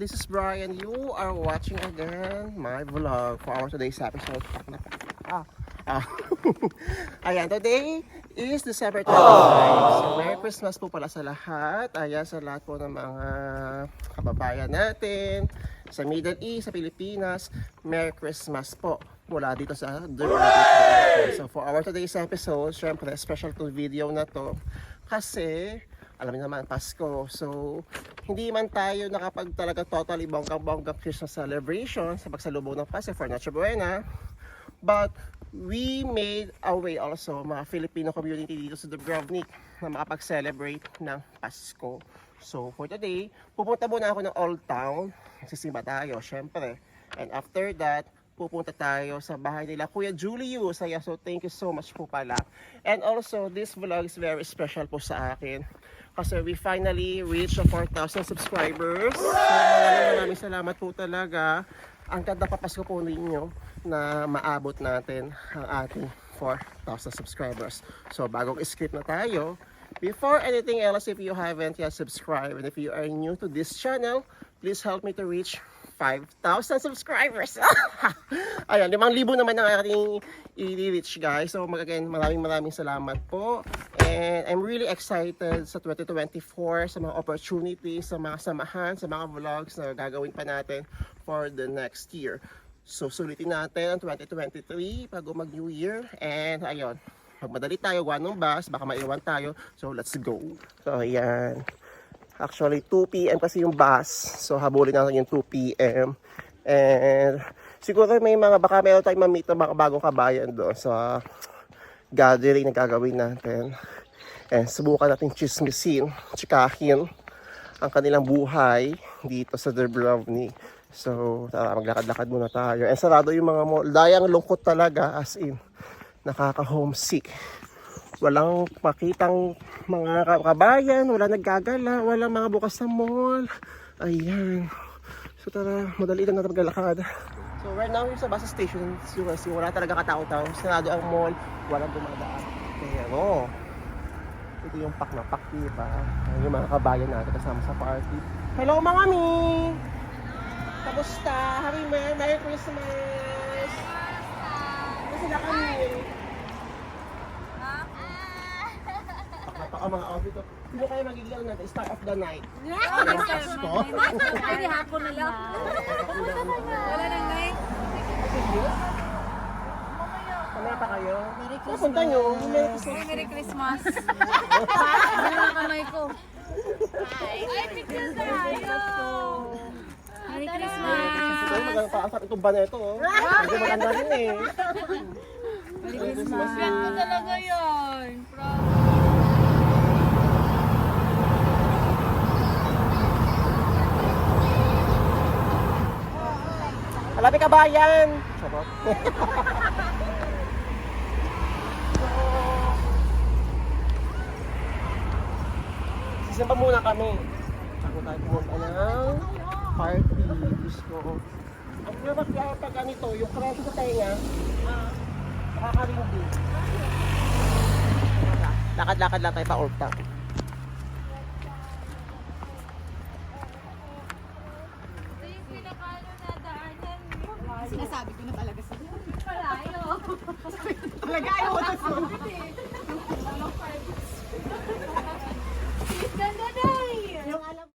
this is Brian. You are watching again my vlog for our today's episode. Ah. Ah. Ayan, today is December 25. So, Merry Christmas po pala sa lahat. Ayan, sa lahat po ng mga kababayan natin sa Middle East, sa Pilipinas. Merry Christmas po mula dito sa Rocket So, for our today's episode, syempre, special to video na to kasi alam niyo naman, Pasko. So, hindi man tayo nakapag talaga totally bonggang-bonggang Christmas celebration sa pagsalubong ng Pasko for Noche Buena. But, we made a way also, mga Filipino community dito sa Dubrovnik na makapag-celebrate ng Pasko. So, for today, pupunta muna ako ng Old Town. Sisimba tayo, syempre. And after that, pupunta tayo sa bahay nila Kuya Julius. Kaya so thank you so much po pala. And also, this vlog is very special po sa akin. Kasi we finally reached the 4,000 subscribers. So maraming salamat po talaga. Ang ganda papasko po ninyo na maabot natin ang ating 4,000 subscribers. So bagong script na tayo. Before anything else, if you haven't yet subscribed and if you are new to this channel, please help me to reach 5,000 subscribers. Ayan, 5,000 naman ang ating i-reach guys. So mag again, maraming maraming salamat po. And I'm really excited sa 2024, sa mga opportunities, sa mga samahan, sa mga vlogs na gagawin pa natin for the next year. So sulitin natin ang 2023 bago mag New Year. And ayun, magmadali tayo, gawa ng bus, baka maiwan tayo. So let's go. So ayan. Actually, 2 p.m. kasi yung bus. So, habulin natin yung 2 p.m. And siguro may mga, baka meron tayong mamit na mga bagong kabayan doon sa gathering na gagawin natin. And subukan natin chismisin, chikahin ang kanilang buhay dito sa Dubrovnik. So, tara, maglakad-lakad muna tayo. And sarado yung mga mall. Dayang lungkot talaga, as in, nakaka-homesick walang makitang mga ka- kabayan, wala naggagala, wala mga bukas na mall. Ayan. So tara, madali lang natin maglalakad. So right now, yung sa bus station, kasi wala talaga katao-tao. Sarado ang mall, walang dumadaan. Pero, ito yung pak na pak, diba? Ayan yung mga kabayan natin kasama sa party. Hello mga mi! Kamusta? Happy Merry, Christmas! Kasi sila kami. Napaka mga outfit ko. Sino kayo magiging ano natin? Star of the night. Pasko? Ay, hapon na lang. Wala nang night. Kamaya pa kayo? Merry Christmas. Punta nyo. Merry Christmas. Merry Christmas. Ano kamay ko? Ay, picture tayo. Merry Christmas. Ito, magandang paasap itong ba na ito. Oh. Hindi maganda rin eh. Merry Christmas. Ko talaga yun. Halapi kabayan! Charot. Sisimpa muna kami. Bago tayo pumunta ng party. Disco. Ang problema kaya pag ganito, yung kreso sa tenga, nakakarindi. Lakad-lakad lang tayo pa Old Town. Sinasabi ko na talaga sa Palayo. Talaga ayaw mo sa Ganda day. Yung alam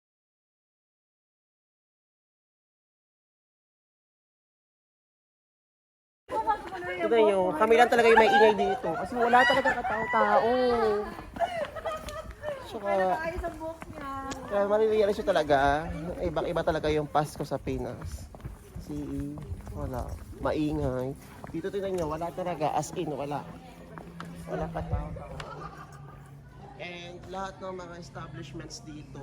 Yung, kami lang talaga yung may ingay dito. Kasi wala talaga katao-tao. So, kaya marirealize nyo talaga, ibang-iba talaga yung Pasko sa Pinas. Kasi, wala, maingay. Dito tingnan nyo, wala talaga, as in, wala. Wala katao-tao. And lahat ng mga establishments dito,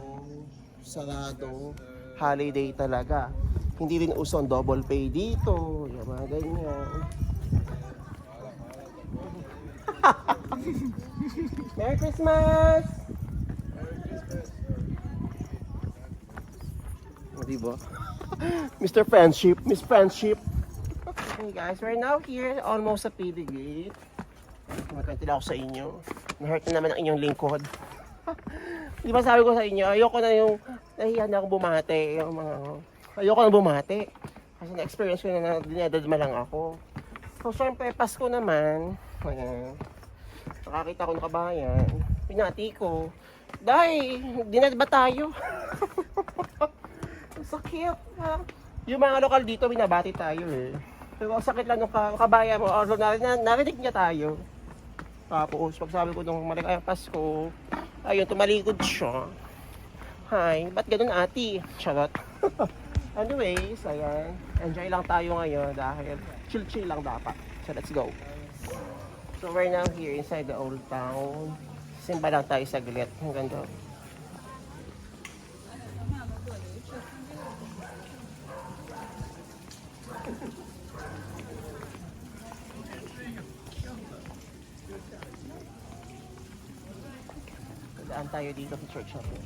sarado, holiday talaga. Hindi rin uso ang double pay dito, yung mga ganyan. Merry Christmas! O, diba? Mr. Friendship, Miss Friendship. Okay guys, we're now here, almost sa PD Gate. Magkantila ako sa inyo. Na-hurt na naman ang inyong lingkod. Di ba sabi ko sa inyo, ayoko na yung, nahiya na akong bumate, yung mga, ayoko na bumate. Kasi na-experience ko na na dinadadma lang ako. So, syempre, Pasko naman, ayan, nakakita ko ng kabayan, pinati ko, dahil, dinad ba tayo? Ang sakit. ha? Yung mga lokal dito, binabati tayo eh. Pero sakit lang ng ka- kabayan mo, although narinig, narinig niya tayo. Tapos, pag sabi ko nung maligayang Pasko, ayun, tumalikod siya. Hi, ba't ganun ati? Charot. Anyways, ayan. Enjoy lang tayo ngayon dahil chill-chill lang dapat. So, let's go. So we're now here inside the old town. Simba lang tayo saglit. Ang ganda. Daan tayo dito sa church natin.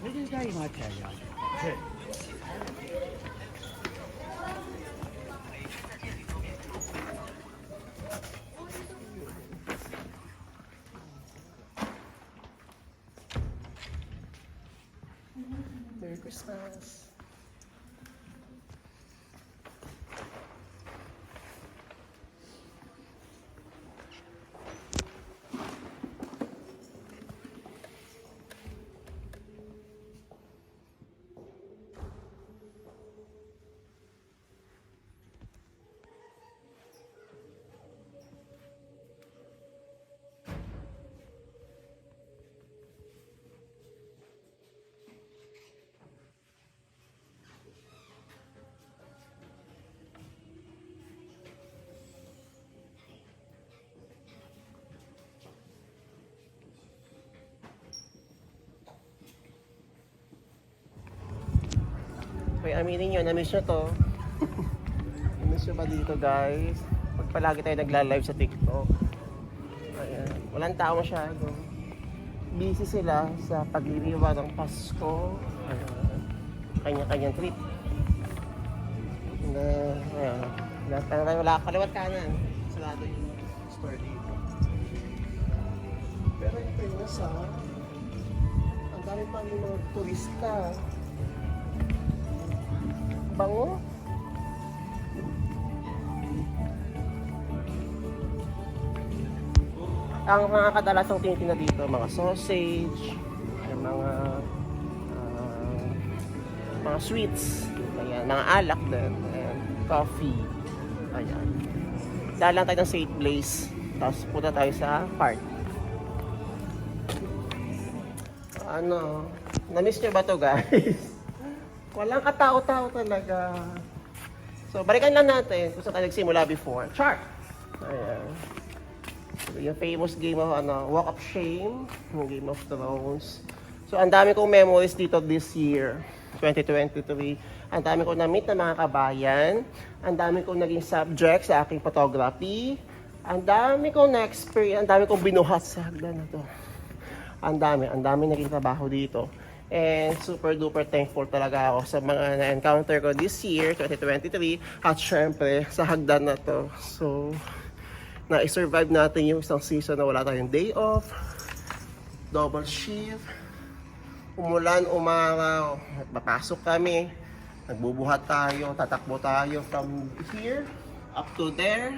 Where did you guys Hoy, aminin nyo, na-miss nyo to. na-miss nyo ba dito, guys? Pag palagi tayo nagla-live sa TikTok. Ayan. Walang tao masyado. Busy sila sa pagliliwa ng Pasko. Ayan. Kanya-kanyang trip. Na, ayan. Lahat tayo wala kaliwat kanan. Sarado yung store dito. Pero yung ha, ang dami pa yung mga turista. Bango. Ang mga kadalasang tinitina dito, mga sausage, mga ah, mga sweets, ayan, mga alak din, ayan, coffee, ayan. Dahil lang tayo ng safe place, tapos punta tayo sa park. Ano, na-miss nyo ba to guys? Walang katao-tao talaga. So, balikan lang natin kung saan tayo nagsimula before. Chart! Ayan. So, yung famous game of ano, Walk of Shame, yung Game of Thrones. So, ang dami kong memories dito this year, 2023. Ang dami kong na-meet na mga kabayan. Ang dami kong naging subject sa aking photography. Ang dami kong na-experience, ang dami kong binuhat sa hagdan na to. Ang dami, ang dami naging trabaho dito. And super duper thankful talaga ako sa mga na-encounter ko this year, 2023. At syempre, sa hagdan na to. So, na-survive natin yung isang season na wala tayong day off. Double shift. Umulan, umaraw. Papasok kami. Nagbubuhat tayo, tatakbo tayo from here up to there.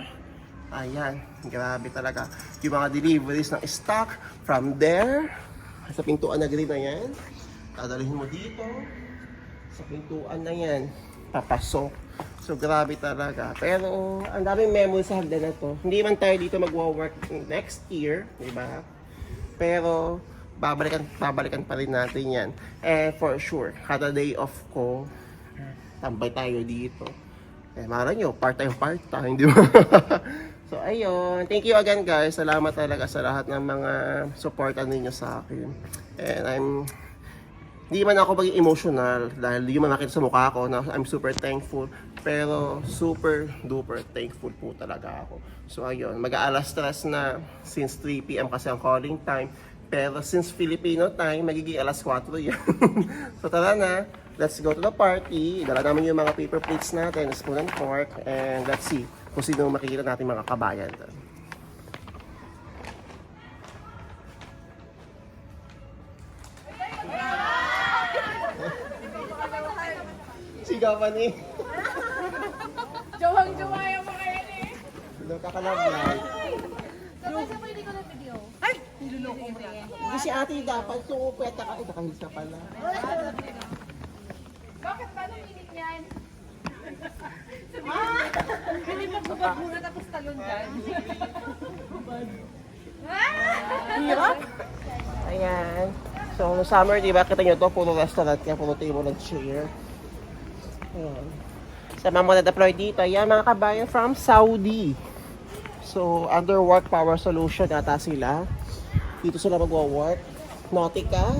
Ayan, grabe talaga. Yung mga deliveries ng stock from there, sa pintuan na green na yan, dadalhin mo dito, sa pintuan na yan, papasok. So, grabe talaga. Pero, ang daming memories sa hagdan na to. Hindi man tayo dito magwo-work next year, di ba? Pero, babalikan, babalikan pa rin natin yan. And for sure, kada day off ko, tambay tayo dito. Eh, mara nyo, part-time, part-time, di ba? so, ayun. Thank you again, guys. Salamat talaga sa lahat ng mga supportan ninyo sa akin. And I'm Hindi man ako maging emotional dahil di man nakita sa mukha ko na I'm super thankful. Pero super duper thankful po talaga ako. So ayun, mag-aalas stress na since 3pm kasi ang calling time. Pero since Filipino time, magiging alas 4 yan. so tara na, let's go to the party. Dala namin yung mga paper plates natin, spoon and fork. And let's see kung sino makikita natin mga kabayan. Japanese. Jawang-jawa yung mga yan eh. Nakakalablay. Sabay-sabay hindi ko na video. Hindi si ate dapat sumupeta ka. Ito kahit ka pala. Bakit ba nung init yan? Ah! Hindi magbubad muna tapos talon dyan. Hirap. Ayan. So, no summer, di ba, kita nyo to, puro restaurant kaya puro table and chair. Ayan. Sa mga mga deploy dito, ayan, mga kabayan from Saudi. So, under work power solution ata sila. Dito sila magwa-work. Nautica.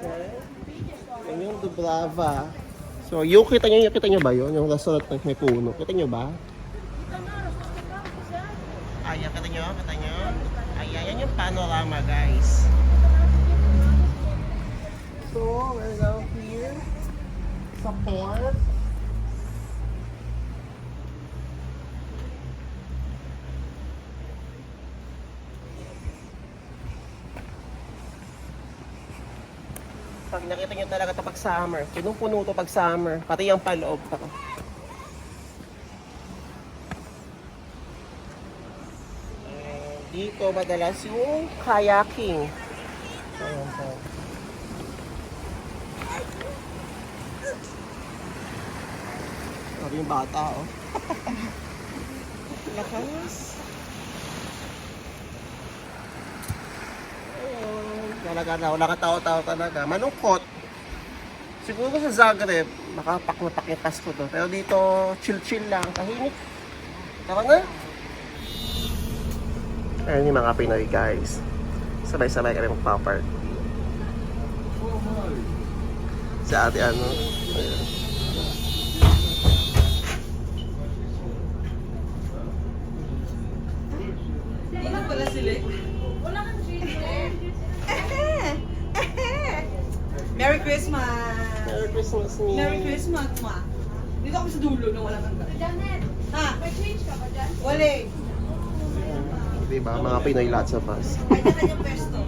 Ayan. Yung Dubrava. So, yung kita nyo, yung kita nyo ba yun? Yung restaurant na may puno. Kita nyo ba? Ayan, kita nyo? Kita nyo? Ayan, yan yung panorama, guys. So, we're now sa port. Pag nakita nyo talaga ito pag summer, punong-puno to pag summer, pati yung paloob. And dito madalas yung kayaking. Ayan po. Sabi yung bata, oh. Lakas. Ayun. Talaga na, wala ka tao-tao talaga. Malungkot. Siguro sa Zagreb, makapak na pak yung Pasko to. Pero dito, chill-chill lang, tahimik. Tama na. Ayun yung mga Pinoy guys. Sabay-sabay kami magpaparty. Sa ate ano. Ayun. Wala kang cheese Merry Christmas! Merry Christmas, me. Merry Christmas, ma. Dito kami sa dulo na walang hanggang. Janet, Ha? may change ka ba dyan? Wale. Diba, mga Pinoy lots of us. Kanya-kanyang pesto.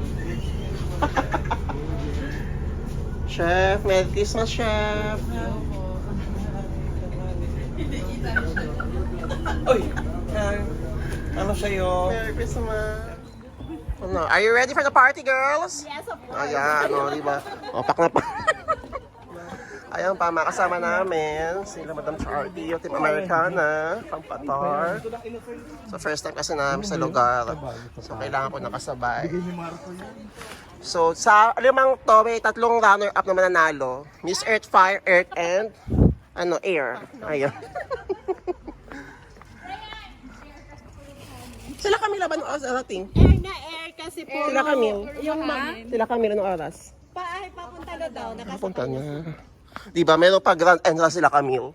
Chef, Merry Christmas, Chef. Oy! ano sa'yo? Merry Christmas. Ano, are you ready for the party, girls? Yes, of course. Ayan, o, di ba? O, pak na pa. Ayan pa, makasama namin sila Madam Charlie, yung Team Americana, Pampatar. So, first time kasi namin sa lugar. So, kailangan ko nakasabay. So, sa limang to, may tatlong runner-up na mananalo. Miss Earth, Fire, Earth, and ano, Air. Ayan. Sila kami laban ng oras arating. Air na air kasi po. Sila kami. Yung ma. Sila kami ng oras. Pa, ay, papunta na daw. Punta na. Di ba, meron pa grand entrance sila Camille.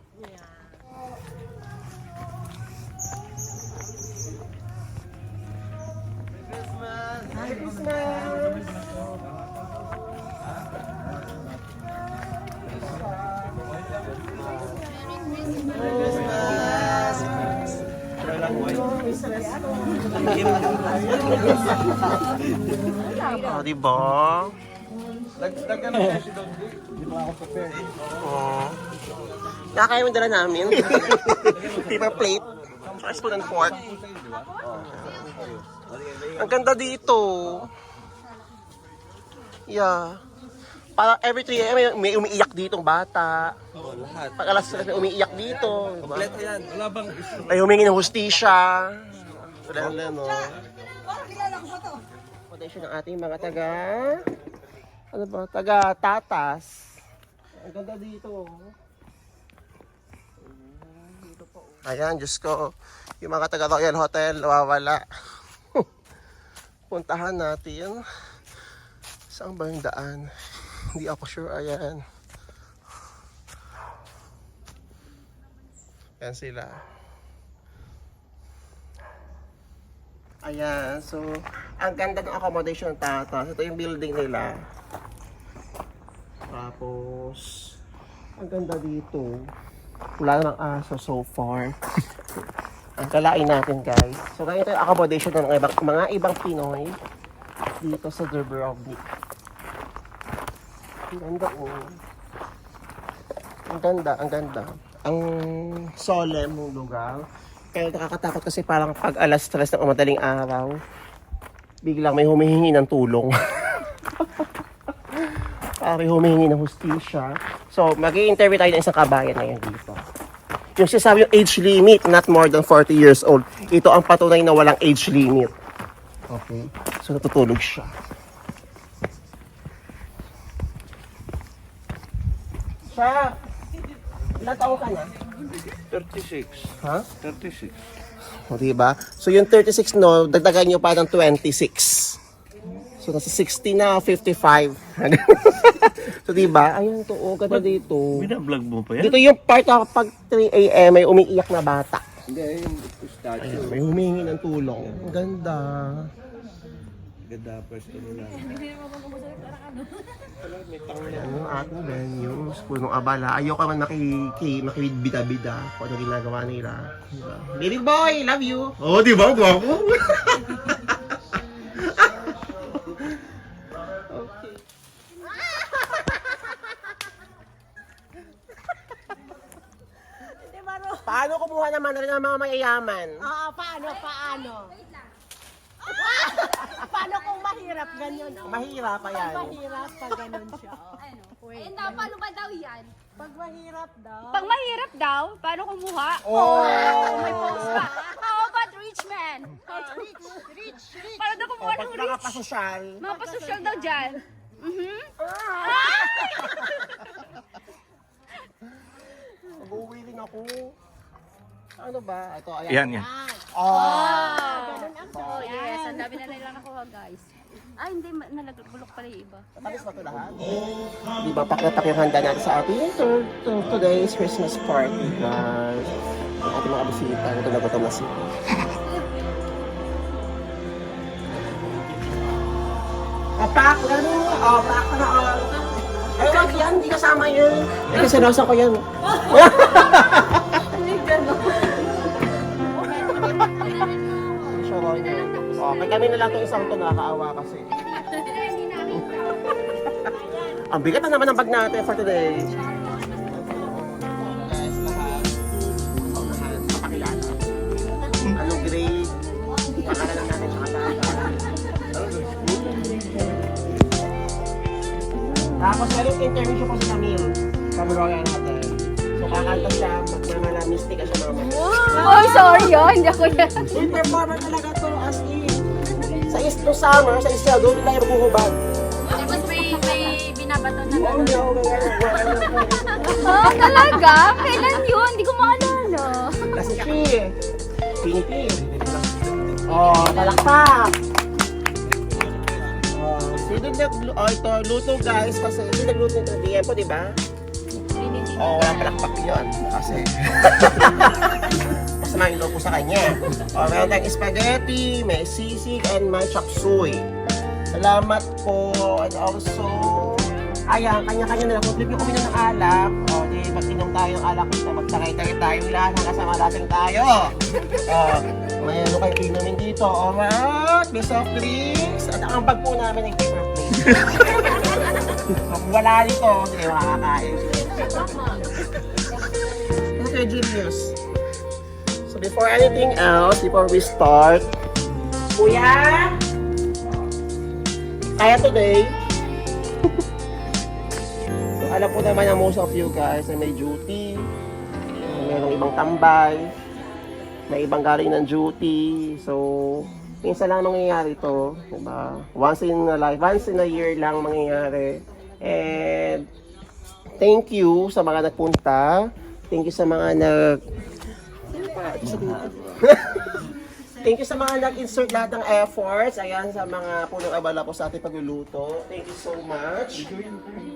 Oh, di ba? Nagdagan na siya si Don D. Di ba ako prepare? Oh. Nakakaya mo dala namin. Paper plate. Tsaka spoon and fork. Ang ganda dito. Yeah. Para every 3 a.m. may, may umiiyak ditong bata. Oo, lahat. Pag alas 3 may umiiyak dito. Diba? Kompleto yan. Wala bang? May humingi ng hustisya. Wala na, no? Parang kilala ko ba to? Foundation ng ating mga taga... Ano ba? Taga Tatas. Ang ganda dito. Ayan, Diyos ko. Yung mga taga Royal Hotel, nawawala. Puntahan natin. Saan ba yung daan? Hindi ako sure. Ayan. Ayan sila. Ayan, so, ang ganda ng accommodation ng tatas. Ito yung building nila. Tapos, ang ganda dito. Wala namang aso so far. ang kalain natin, guys. So, ganito yung accommodation ng mga ibang, mga ibang Pinoy dito sa Dubrovnik. Ang ganda, oh. Ang ganda, ang ganda. Ang solemn ng lugar. Pero nakakatakot kasi parang pag alas 3 ng madaling araw, biglang may humihingi ng tulong. parang may humihingi ng hustisya. So, mag interview tayo ng isang kabayan ngayon dito. Yung sinasabi yung age limit, not more than 40 years old. Ito ang patunay na walang age limit. Okay? So, natutulog siya. Siya, ilang taong ka na? 36. Ha? 36. O, diba? So, yung 36 no, dagdagan nyo pa ng 26. So, nasa 60 na, 55. so, diba? Ayun to, oh, ganda dito. Binablog mo pa yan? Dito yung part na kapag 3 a.m. may umiiyak na bata. Hindi, yung statue. Ayun, may humingi ng tulong. Ang ganda. Ganda pwesto nila. Ayan yung ating venues. Punong abala. Ayoko man makiki, makibida-bida kung ano ginagawa nila. Diba? Baby boy, love you! Oh, di ba? Gwapo! Paano kumuha naman rin ng mga mayayaman? Oo, paano, paano? paano kung mahirap ganyan? Oh? Mahirap pa yan. Mahirap pag ganun siya. Oh. Wait, Ayun daw, paano ba daw yan? pag mahirap daw. Pag mahirap daw, paano kumuha? Oh! May post pa. How about rich man? Rich, rich, rich. Paano daw kumuha pag ng rich? nakapasosyal, Mga pasosyal daw dyan. Mhm. mag-uwi rin ako. Ano ba? Ito, ayan. Yan, yan. Oh! Ganun ang Oh, yes. Ang dami na nila nakuha, guys. Ah, hindi. ma- Nalagbulok pala yung iba. Tapos ba ito lahat? Di ba, pakitak yung handa natin sa ating to, to, today's Christmas party, guys. Ang ating mga bisita, ito na gutom na sila. Oh, pak! Ganun! Oh, pak na all! Ay, wag yan! Hindi kasama yan! Ay, kasi nasa ko yan. Okay, kami na lang itong isang to nakakaawa kasi. Ang bigat na naman ang bag natin for today. Anong grade? Pangalan lang natin sa. Tapos meron interview ko sa Camille. Kamuroya natin. So kakanta siya, magmamala mystic siya mamaya. Oh, sorry oh. Hindi ako yan. Uy, performer talaga. Sa East no Summer, sa East doon nila yung buhubad. Tapos may, may binabato na Oh, no, Oh, talaga? Kailan yun? Hindi ko maalala. Kasi she, Pinipin. Oh, palakpak. Oh, sino nag oh, ito, luto guys, kasi sino nagluto nito? DM po, di ba? Oh, walang palakpak yun. Kasi, masama yung po sa kanya. Oh, meron tayong spaghetti, may sisig, and may chop suey. Salamat po. And also, ayan, kanya-kanya na lang. Kung yung uminom ng alak, o di mag-inom tayo ng alak, ito, magtagay-tagay tayo lahat hanggang sa malasing tayo. Oh, may ano kayo inumin dito. Alright, may soft drinks. At ang bag po namin ay paper plate. Wala dito, hindi kayo makakain. Okay, Julius. So before anything else, before we start, Kuya, kaya today, so alam po naman na most of you guys na may duty, mayroong ibang tambay, may ibang galing ng duty, so minsan lang mangyayari to, diba? Once in a life, once in a year lang mangyayari. And thank you sa mga nagpunta. Thank you sa mga nag... Thank you sa mga nag-insert lahat ng efforts. Ayan, sa mga punong abala po sa ating pagluluto. Thank you so much.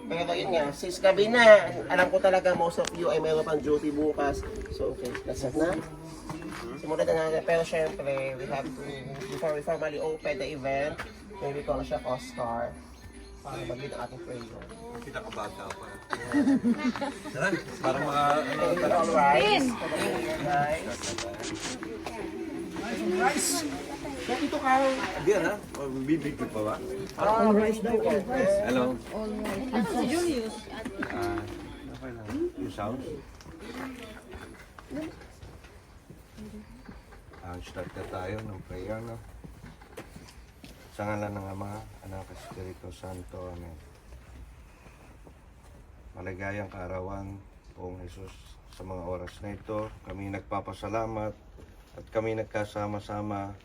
Pero yun nga, since gabi na, alam ko talaga most of you ay mayroon pang duty bukas. So, okay, that's it na. Simulan na natin. Pero syempre, we have to, before we formally open the event, maybe call siya Oscar para mag-lead ang ating prayer. Kita ka bata pa. Tara, parang mga... ano, Tara, alright. Guys. Guys. Dito ka. Hindi na, bibigyo pa ba? Ah, rice daw. Hello. All right. Si Julius. Ah, okay lang. Yung sound? Ah, start na tayo ng prayer, no? Sa ngalan ng Ama, Anak, Espiritu Santo. Amen. Maligayang kaarawan, Poong Jesus, sa mga oras na ito. Kami nagpapasalamat at kami nagkasama-sama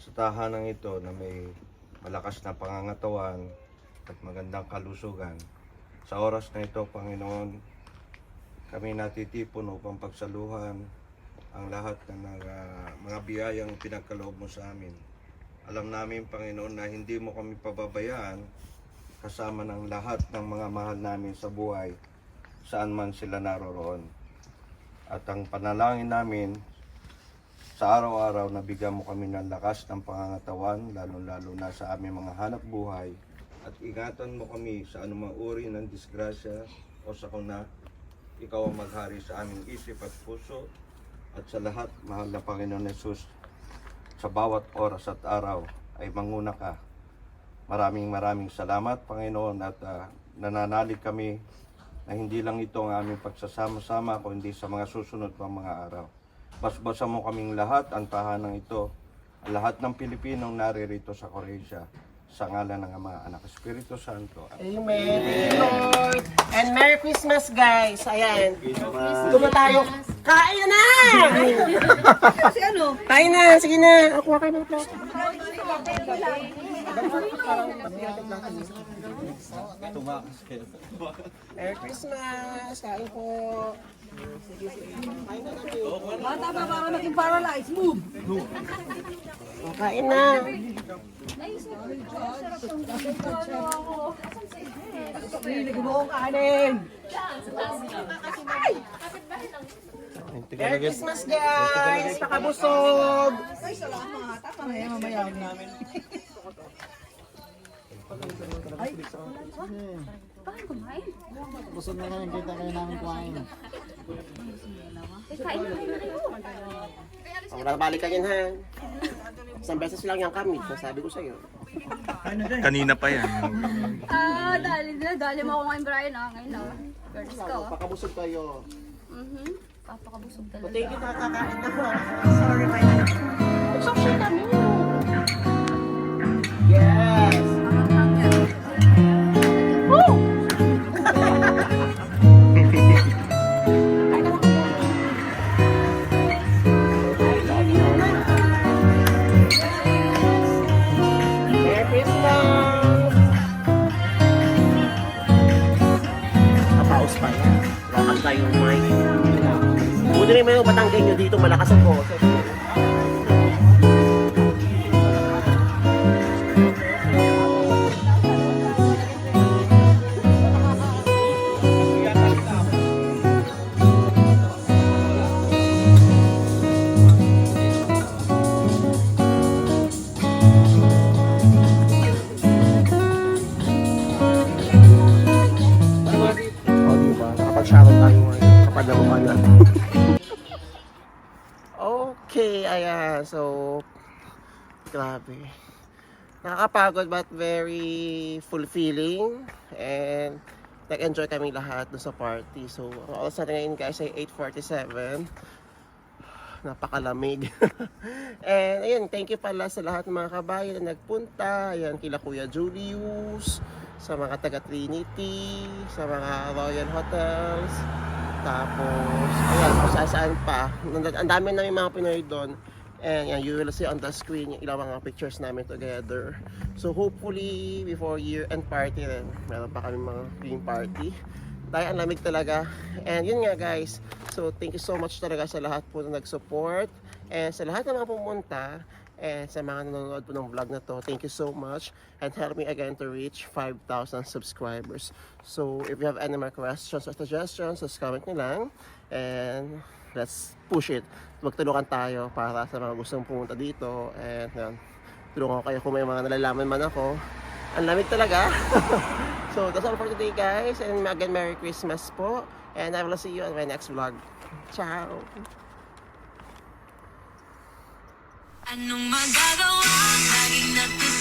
sa tahanang ito na may malakas na pangangatawan at magandang kalusugan. Sa oras na ito, Panginoon, kami natitipon upang pagsaluhan ang lahat ng mga, mga biyayang pinagkaloob mo sa amin. Alam namin, Panginoon, na hindi mo kami pababayaan kasama ng lahat ng mga mahal namin sa buhay, saan man sila naroroon. At ang panalangin namin, sa araw-araw, nabigyan mo kami ng lakas ng pangangatawan, lalo-lalo na sa aming mga hanap buhay. At ingatan mo kami sa anumang uri ng disgrasya o sakuna. Ikaw ang maghari sa aming isip at puso. At sa lahat, mahal na Panginoon Yesus, sa bawat oras at araw ay manguna ka. Maraming maraming salamat, Panginoon, at ah, nananalig kami na hindi lang ito ang aming pagsasama-sama, kundi sa mga susunod pang mga araw. Basbasan mo kaming lahat, ang tahanang ito, lahat ng Pilipinong naririto sa Croatia, sa ngalan ng Ama, Anak, Espiritu Santo. Amen. You, Lord. And Merry Christmas, guys. Ayan. Tuma tayo. Kain na! Kasi ano? Kain na. Sige na. Ako kayo ng plato. Merry Christmas. Kain po. Kain na. Bata ba para maging paralyzed? Move! Oh, Kain na. Hindi ko mo kanin! Merry Christmas, guys. Pakabusog. Ay, salamat. Tama na yan, mamaya namin. Bakit kumain? Busog na lang kita kayo namin kumain. Eh, kain na kayo na kayo. Ang babalikan yan, ha? Isang beses lang yung kami. Sabi ko sa'yo. Kanina pa yan. Ah, dali na. Dali mo ako ngayon, Brian. Ah, ngayon na. Girls ka, ah. Pakabusog kayo. Mhm. Papakabusog talaga. Thank you, nakakain na ko. Sorry, my Consumption kami. So, grabe. Nakakapagod but very fulfilling. And nag-enjoy kami lahat doon sa party. So, ang oras natin ngayon guys ay 8.47. Napakalamig. And ayun, thank you pala sa lahat ng mga kabayan na nagpunta. Ayan, kila Kuya Julius, sa mga taga Trinity, sa mga Royal Hotels. Tapos, ayan, kung saan saan pa. Ang dami namin mga Pinoy doon. And yan, you will see on the screen yung ilang mga pictures namin together. So hopefully, before year-end party rin, meron pa kami mga theme party. Dahil ang lamig talaga. And yun nga guys, so thank you so much talaga sa lahat po na nag-support. And sa lahat ng mga pumunta, and sa mga nanonood po ng vlog na to, thank you so much. And help me again to reach 5,000 subscribers. So if you have any more questions or suggestions, just comment nyo lang. And let's push it. Magtulungan tayo para sa mga gustong pumunta dito. And yun, tulungan ko kayo kung may mga nalalaman man ako. Ang lamig talaga. so that's all for today guys. And again, Merry Christmas po. And I will see you on my next vlog. Ciao! Anong magagawa? Laging natin